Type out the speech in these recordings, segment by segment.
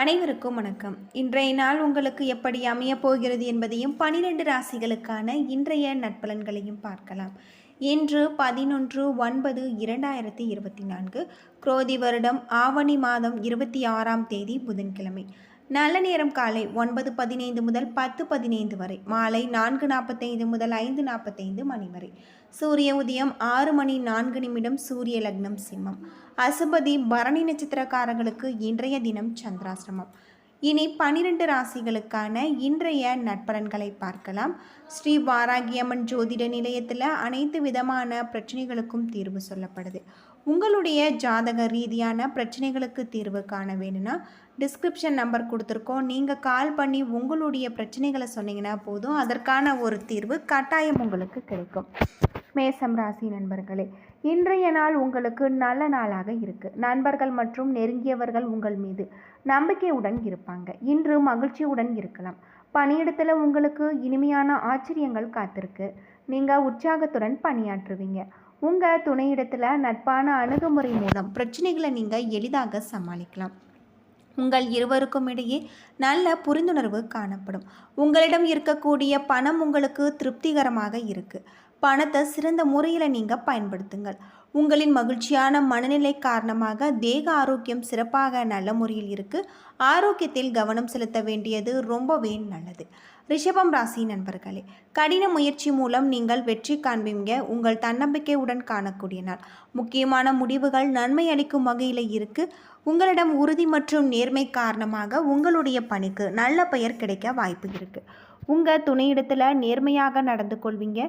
அனைவருக்கும் வணக்கம். இன்றைய நாள் உங்களுக்கு எப்படி அமையப் போகிறது என்பதையும் பனிரெண்டு ராசிகளுக்கான இன்றைய நட்பலன்களையும் பார்க்கலாம். இன்று பதினொன்று ஒன்பது இரண்டாயிரத்தி இருபத்தி நான்கு குரோதி வருடம் ஆவணி மாதம் இருபத்தி ஆறாம் தேதி புதன்கிழமை. நல்ல நேரம் காலை ஒன்பது பதினைந்து முதல் பத்து பதினைந்து வரை மாலை நான்கு நாற்பத்தைந்து முதல் ஐந்து நாற்பத்தைந்து மணி வரை. சூரிய உதயம் ஆறு மணி நான்கு நிமிடம் சூரிய லக்னம் சிம்மம். அசுபதி பரணி நட்சத்திரக்காரர்களுக்கு இன்றைய தினம் சந்திராசிரமம். இனி பனிரெண்டு ராசிகளுக்கான இன்றைய நட்பலன்களை பார்க்கலாம். ஸ்ரீ வாராகியம்மன் ஜோதிட நிலையத்தில் அனைத்து விதமான பிரச்சனைகளுக்கும் தீர்வு சொல்லப்படுது. உங்களுடைய ஜாதக ரீதியான பிரச்சனைகளுக்கு தீர்வு காண வேணும்னா டிஸ்கிரிப்ஷன் நம்பர் கொடுத்துருக்கோம். நீங்கள் கால் பண்ணி உங்களுடைய பிரச்சனைகளை சொன்னீங்கன்னா போதும். அதற்கான ஒரு தீர்வு கட்டாயம் உங்களுக்கு கிடைக்கும். மேசம் ராசி நண்பர்களே இன்றைய நாள் உங்களுக்கு நல்ல நாளாக இருக்கு. நண்பர்கள் மற்றும் நெருங்கியவர்கள் உங்கள் மீது நம்பிக்கையுடன் இருப்பாங்க. இன்று மகிழ்ச்சியுடன் இருக்கலாம். பணியிடத்தில் உங்களுக்கு இனிமையான ஆச்சரியங்கள் காத்திருக்கு. நீங்கள் உற்சாகத்துடன் பணியாற்றுவீங்க. உங்கள் துணையிடத்தில் நட்பான அணுகுமுறை மூலம் பிரச்சனைகளை நீங்கள் எளிதாக சமாளிக்கலாம். உங்கள் இருவருக்கும் இடையே நல்ல புரிந்துணர்வு காணப்படும். உங்களிடம் இருக்கக்கூடிய பணம் உங்களுக்கு திருப்திகரமாக இருக்குது பணத்தை சிறந்த முறையில் நீங்கள் பயன்படுத்துங்கள். உங்களின் மகிழ்ச்சியான மனநிலை காரணமாக தேக ஆரோக்கியம் சிறப்பாக நல்ல முறையில் இருக்குது ஆரோக்கியத்தில் கவனம் செலுத்த வேண்டியது ரொம்பவே நல்லது. ரிஷபம் ராசி நண்பர்களே கடின முயற்சி மூலம் நீங்கள் வெற்றி காண்பீங்க. உங்கள் தன்னம்பிக்கையுடன் காணக்கூடிய நாள். முக்கியமான முடிவுகள் நன்மை அளிக்கும் வகையில் இருக்கு. உங்களிடம் உறுதி மற்றும் நேர்மை காரணமாக உங்களுடைய பணிக்கு நல்ல பெயர் கிடைக்க வாய்ப்பு இருக்கு. உங்கள் துணையிடத்தில் நேர்மையாக நடந்து கொள்வீங்க.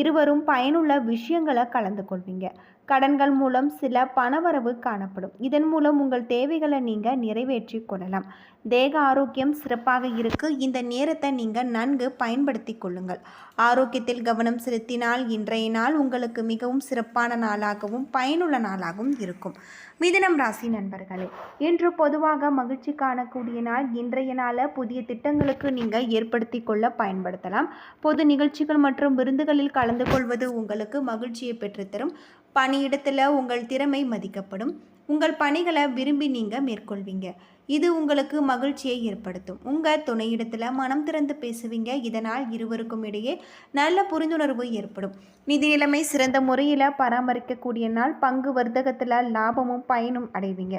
இருவரும் பயனுள்ள விஷயங்களை கலந்து கொள்வீங்க. கடன்கள் மூலம் சில பணவரவு காணப்படும். இதன் மூலம் உங்கள் தேவைகளை நீங்கள் நிறைவேற்றி கொள்ளலாம். தேக ஆரோக்கியம் சிறப்பாக இருக்கு. இந்த நேரத்தை நீங்கள் நன்கு பயன்படுத்தி கொள்ளுங்கள். ஆரோக்கியத்தில் கவனம் செலுத்தினால் இன்றைய நாள் உங்களுக்கு மிகவும் சிறப்பான நாளாகவும் பயனுள்ள நாளாகவும் இருக்கும். மிதனம் ராசி நண்பர்களே இன்று பொதுவாக மகிழ்ச்சி காணக்கூடிய நாள். இன்றைய நாளை புதிய திட்டங்களுக்கு நீங்கள் ஏற்படுத்தி கொள்ள பயன்படுத்தலாம். பொது நிகழ்ச்சிகள் மற்றும் விருந்துகளில் கலந்து கொள்வது உங்களுக்கு மகிழ்ச்சியை பெற்றுத்தரும். பணியிடத்தில் உங்கள் திறமை மதிக்கப்படும். உங்கள் பணிகளை விரும்பி நீங்கள் மேற்கொள்வீங்க. இது உங்களுக்கு மகிழ்ச்சியை ஏற்படுத்தும். உங்கள் துணையிடத்தில் மனம் திறந்து பேசுவீங்க. இதனால் இருவருக்கும் இடையே நல்ல புரிந்துணர்வு ஏற்படும். நிதி நிலைமை சிறந்த முறையில் பராமரிக்கக்கூடிய நாள் பங்கு வர்த்தகத்தில் லாபமும் பயனும் அடைவீங்க.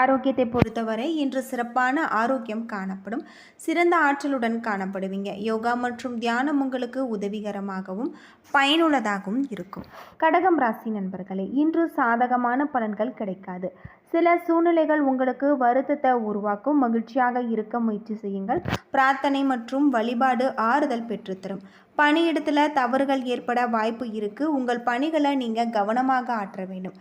ஆரோக்கியத்தை பொறுத்தவரை இன்று சிறப்பான ஆரோக்கியம் காணப்படும். சிறந்த ஆற்றலுடன் காணப்படுவீங்க. யோகா மற்றும் தியானம் உங்களுக்கு உதவிகரமாகவும் பயனுள்ளதாகவும் இருக்கும். கடகம் ராசி நண்பர்களே இன்று சாதகமான பலன்கள் கிடைக்காது. சில சூழ்நிலைகள் உங்களுக்கு வருத்தத்தை உருவாக்கும் மகிழ்ச்சியாக இருக்க முயற்சி செய்யுங்கள். பிரார்த்தனை மற்றும் வழிபாடு ஆறுதல் பெற்றுத்தரும். பணியிடத்தில் தவறுகள் ஏற்பட வாய்ப்பு இருக்குது உங்கள் பணிகளை நீங்கள் கவனமாக ஆற்ற வேண்டும்.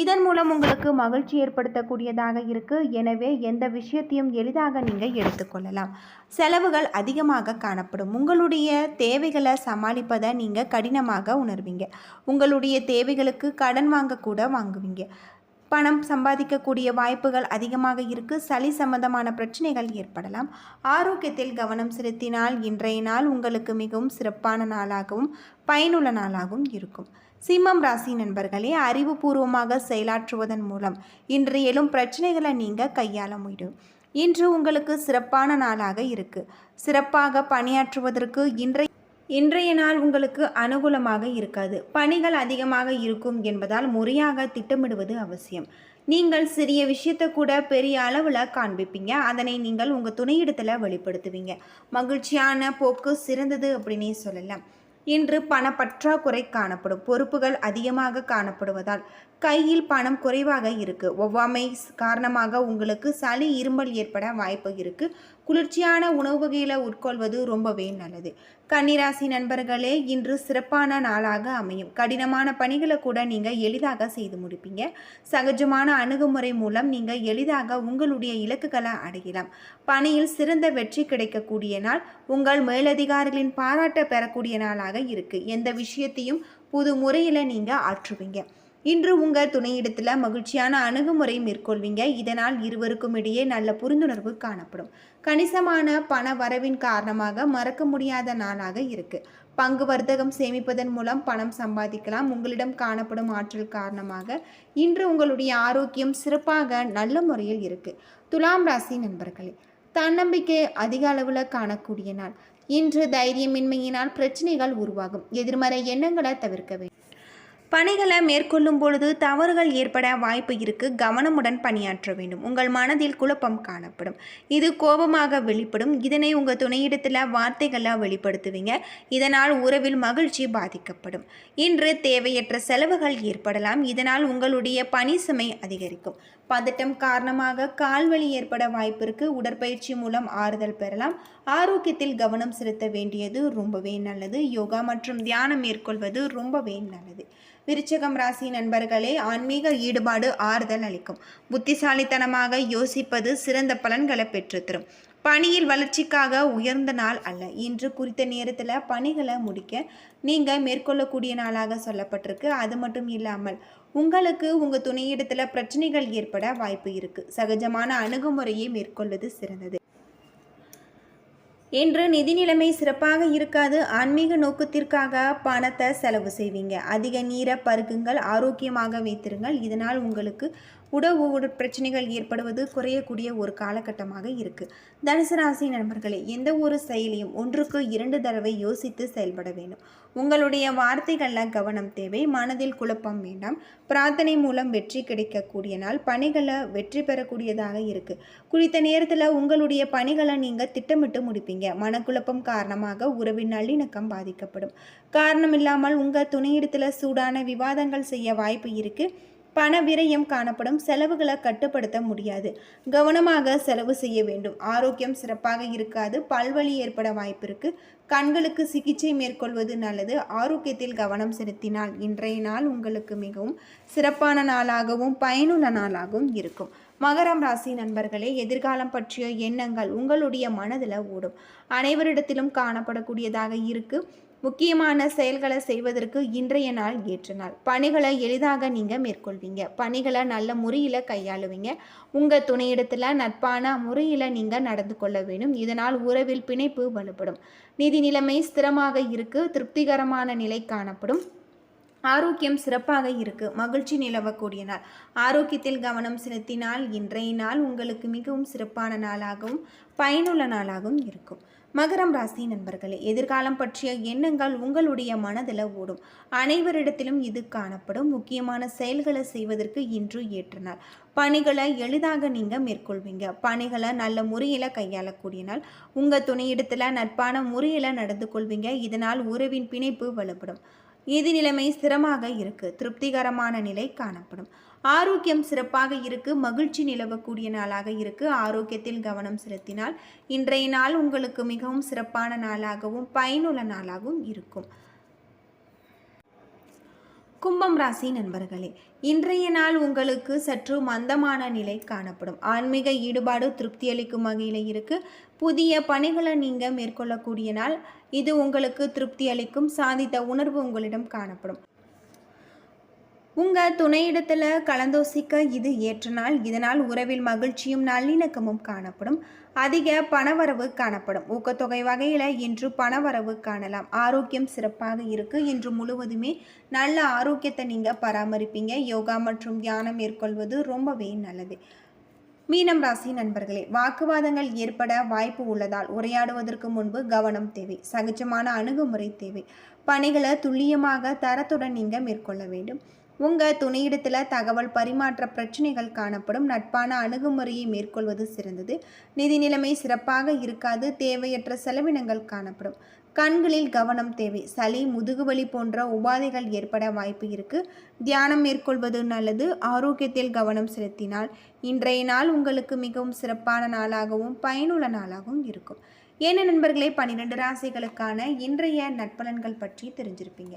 இதன் மூலம் உங்களுக்கு மகிழ்ச்சி ஏற்படுத்தக்கூடியதாக இருக்குது எனவே எந்த விஷயத்தையும் எளிதாக நீங்கள் எடுத்துக்கொள்ளலாம். செலவுகள் அதிகமாக காணப்படும். உங்களுடைய தேவைகளை சமாளிப்பதை நீங்கள் கடினமாக உணர்வீங்க. உங்களுடைய தேவைகளுக்கு கடன் வாங்கக்கூட வாங்குவீங்க. பணம் சம்பாதிக்கக்கூடிய வாய்ப்புகள் அதிகமாக இருக்கு. சளி சம்பந்தமான பிரச்சனைகள் ஏற்படலாம். ஆரோக்கியத்தில் கவனம் செலுத்தினால் இன்றைய நாள் உங்களுக்கு மிகவும் சிறப்பான நாளாகவும் பயனுள்ள நாளாகவும் இருக்கும். சிம்மம் ராசி நண்பர்களே அறிவுபூர்வமாக செயலாற்றுவதன் மூலம் இன்று எழும் பிரச்சனைகளை நீங்கள் கையாள முடியும். இன்று உங்களுக்கு சிறப்பான நாளாக இருக்கு. சிறப்பாக பணியாற்றுவதற்கு இன்றைய இன்றைய நாள் உங்களுக்கு அனுகூலமாக இருக்காது. பணிகள் அதிகமாக இருக்கும் என்பதால் முறையாக திட்டமிடுவது அவசியம். நீங்கள் சிறிய விஷயத்தை கூட பெரிய அளவில் காண்பிப்பீங்க. அதனை நீங்கள் உங்கள் துணையிடத்தில் வெளிப்படுத்துவீங்க. மகிழ்ச்சியான போக்கு சிறந்தது அப்படின்னே சொல்லலாம். இன்று பணப்பற்றாக்குறை காணப்படும். பொறுப்புகள் அதிகமாக காணப்படுவதால் கையில் பணம் குறைவாக இருக்கு. ஒவ்வாமை காரணமாக உங்களுக்கு சளி இருமல் ஏற்பட வாய்ப்பு இருக்கு. குளிர்ச்சியான உணவு வகையில் உட்கொள்வது ரொம்பவே நல்லது. கன்னிராசி நண்பர்களே இன்று சிறப்பான நாளாக அமையும். கடினமான பணிகளை கூட நீங்கள் எளிதாக செய்து முடிப்பீங்க. சகஜமான அணுகுமுறை மூலம் நீங்கள் எளிதாக உங்களுடைய இலக்குகளை அடையலாம். பணியில் சிறந்த வெற்றி கிடைக்கக்கூடிய நாள் உங்கள் மேலதிகாரிகளின் பாராட்ட பெறக்கூடிய நாளாக இருக்குது எந்த விஷயத்தையும் புது முறையில் நீங்கள் ஆற்றுவீங்க. இன்று உங்கள் துணையிடத்தில் மகிழ்ச்சியான அணுகுமுறை மேற்கொள்வீங்க. இதனால் இருவருக்கும் இடையே நல்ல புரிந்துணர்வு காணப்படும். கணிசமான பண வரவின் காரணமாக மறக்க முடியாத நாளாக இருக்குது பங்கு வர்த்தகம் சேமிப்பதன் மூலம் பணம் சம்பாதிக்கலாம். உங்களிடம் காணப்படும் ஆற்றல் காரணமாக இன்று உங்களுடைய ஆரோக்கியம் சிறப்பாக நல்ல முறையில் இருக்குது துலாம் ராசி நண்பர்களே தன்னம்பிக்கை அதிக அளவில் காணக்கூடிய நாள். இன்று தைரியமின்மையினால் பிரச்சனைகள் உருவாகும். எதிர்மறை எண்ணங்களை தவிர்க்க வேண்டும். பணிகளை மேற்கொள்ளும் பொழுது தவறுகள் ஏற்பட வாய்ப்பு இருக்கு. கவனமுடன் பணியாற்ற வேண்டும். உங்கள் மனதில் குழப்பம் காணப்படும். இது கோபமாக வெளிப்படும். இதனை உங்கள் துணையிடத்தில் வார்த்தைகளாக வெளிப்படுத்துவீங்க. இதனால் உறவில் மகிழ்ச்சி பாதிக்கப்படும். இன்று தேவையற்ற செலவுகள் ஏற்படலாம். இதனால் உங்களுடைய பணி சுமை அதிகரிக்கும். பதட்டம் காரணமாக கால்வலி ஏற்பட வாய்ப்பிற்கு உடற்பயிற்சி மூலம் ஆறுதல் பெறலாம். ஆரோக்கியத்தில் கவனம் செலுத்த வேண்டியது ரொம்பவே நல்லது. யோகா மற்றும் தியானம் மேற்கொள்வது ரொம்பவே நல்லது. விருச்சகம் ராசி நண்பர்களே ஆன்மீக ஈடுபாடு ஆறுதல் அளிக்கும். புத்திசாலித்தனமாக யோசிப்பது சிறந்த பலன்களை பெற்றுத்தரும். பணியில் வளர்ச்சிக்காக உயர்ந்த நாள் அல்ல. இன்று குறித்த நேரத்தில் பணிகளை முடிக்க நீங்கள் மேற்கொள்ளக்கூடிய நாளாக சொல்லப்பட்டிருக்கு. அது மட்டும் இல்லாமல் உங்களுக்கு உங்கள் துணையிடத்தில் பிரச்சனைகள் ஏற்பட வாய்ப்பு இருக்குது சகஜமான அணுகுமுறையை மேற்கொள்வது சிறந்தது. இன்று நிதி நிலைமை சிறப்பாக இருக்காது. ஆன்மீக நோக்கத்திற்காக பணத்தை செலவு செய்வீங்க. அதிக நீரை பருகுங்கள் ஆரோக்கியமாக வைத்திருங்கள். இதனால் உங்களுக்கு உடவு உட பிரச்சனைகள் ஏற்படுவது குறையக்கூடிய ஒரு காலகட்டமாக இருக்குது தனுசு ராசி நண்பர்களே எந்த ஒரு செயலையும் ஒன்றுக்கு இரண்டு தடவை யோசித்து செயல்பட வேண்டும். உங்களுடைய வார்த்தைகளில் கவனம் தேவை மனதில் குழப்பம் வேண்டாம். பிரார்த்தனை மூலம் வெற்றி கிடைக்கக்கூடிய நாள் பணிகளை வெற்றி பெறக்கூடியதாக இருக்குது குறித்த நேரத்தில் உங்களுடைய பணிகளை நீங்கள் திட்டமிட்டு முடிப்பீங்க. மனக்குழப்பம் காரணமாக உறவின் நல்லிணக்கம் பாதிக்கப்படும். காரணம் இல்லாமல் உங்கள் துணையிடத்தில் சூடான விவாதங்கள் செய்ய வாய்ப்பு இருக்குது பண விரயம் காணப்படும் செலவுகளை கட்டுப்படுத்த முடியாது. கவனமாக செலவு செய்ய வேண்டும். ஆரோக்கியம் சிறப்பாக இருக்காது. பல்வழி ஏற்பட வாய்ப்பிருக்கு கண்களுக்கு சிகிச்சை மேற்கொள்வது நல்லது. ஆரோக்கியத்தில் கவனம் செலுத்தினால் இன்றைய நாள் உங்களுக்கு மிகவும் சிறப்பான நாளாகவும் பயனுள்ள நாளாகவும் இருக்கும். மகரம் ராசி நண்பர்களே எதிர்காலம் பற்றிய எண்ணங்கள் உங்களுடைய மனதில் ஓடும். அனைவரிடத்திலும் காணப்படக்கூடியதாக இருக்குது முக்கியமான செயல்களை செய்வதற்கு இன்றைய நாள் ஏற்ற நாள். பணிகளை எளிதாக நீங்கள் மேற்கொள்வீங்க. பணிகளை நல்ல முறையில் கையாளுவீங்க. உங்கள் துணையிடத்தில் நட்பான முறையில் நீங்கள் நடந்து கொள்ள வேண்டும். இதனால் உறவில் பிணைப்பு வலுப்படும். நிதி நிலைமை ஸ்திரமாக இருக்கு. திருப்திகரமான நிலை காணப்படும். ஆரோக்கியம் சிறப்பாக இருக்கு. மகிழ்ச்சி நிலவக்கூடிய நாள். ஆரோக்கியத்தில் கவனம் செலுத்தினால் இன்றைய நாள் உங்களுக்கு மிகவும் சிறப்பான நாளாகவும் பயனுள்ள நாளாகவும் இருக்கும். மகரம் ராசி நண்பர்களே எதிர்காலம் பற்றிய எண்ணங்கள் உங்களுடைய மனதில் ஓடும். அனைவரிடத்திலும் இது காணப்படும். முக்கியமான செயல்களை செய்வதற்கு இன்று ஏற்ற நாள் பணிகளை எளிதாக நீங்கள் மேற்கொள்வீங்க. பணிகளை நல்ல முறையில் கையாளக்கூடிய நாள். உங்கள் துணையிடத்தில் நட்பான முறையில் நடந்து கொள்வீங்க. இதனால் உறவின் பிணைப்பு வலுப்படும். இது நிலைமை ஸ்திரமாக இருக்கு. திருப்திகரமான நிலை காணப்படும். ஆரோக்கியம் சிறப்பாக இருக்கு மகிழ்ச்சி நிலவக்கூடிய நாளாக இருக்கு. ஆரோக்கியத்தில் கவனம் செலுத்தினால் இன்றைய நாள் உங்களுக்கு மிகவும் சிறப்பான நாளாகவும் பயனுள்ள நாளாகவும் இருக்கும். கும்பம் ராசி நண்பர்களே இன்றைய நாள் உங்களுக்கு சற்று மந்தமான நிலை காணப்படும். ஆன்மீக ஈடுபாடு திருப்தி அளிக்கும் வகையில் இருக்கு. புதிய பணிகளை நீங்கள் மேற்கொள்ளக்கூடிய நாள். இது உங்களுக்கு திருப்தி அளிக்கும் சாதித்த உணர்வு உங்களிடம் காணப்படும். உங்கள் துணையிடத்தில் கலந்தோசிக்க இது ஏற்ற நாள். இதனால் உறவில் மகிழ்ச்சியும் நல்லிணக்கமும் காணப்படும். அதிக பணவரவு காணப்படும். ஊக்கத்தொகை வகையில் இன்று பணவரவு காணலாம். ஆரோக்கியம் சிறப்பாக இருக்குது இன்று முழுவதுமே நல்ல ஆரோக்கியத்தை நீங்கள் பராமரிப்பீங்க. யோகா மற்றும் தியானம் மேற்கொள்வது ரொம்பவே நல்லது. மீனம் ராசி நண்பர்களே வாக்குவாதங்கள் ஏற்பட வாய்ப்பு உள்ளதால் உரையாடுவதற்கு முன்பு கவனம் தேவை. சகஜமான அணுகுமுறை தேவை. பணிகளை துல்லியமாக தரத்துடன் நீங்கள் மேற்கொள்ள வேண்டும். உங்கள் துணையிடத்தில் தகவல் பரிமாற்ற பிரச்சனைகள் காணப்படும். நட்பான அணுகுமுறையை மேற்கொள்வது சிறந்தது. நிதி நிலைமை சிறப்பாக இருக்காது. தேவையற்ற செலவினங்கள் காணப்படும். கண்களில் கவனம் தேவை. சளி முதுகுவலி போன்ற உபாதைகள் ஏற்பட வாய்ப்பு இருக்கு. தியானம் மேற்கொள்வது நல்லது. ஆரோக்கியத்தில் கவனம் செலுத்தினால் இன்றைய நாள் உங்களுக்கு மிகவும் சிறப்பான நாளாகவும் பயனுள்ள நாளாகவும் இருக்கும். என்ன நண்பர்களே பன்னிரெண்டு ராசிகளுக்கான இன்றைய நட்பலன்கள் பற்றி தெரிஞ்சிருப்பீங்க.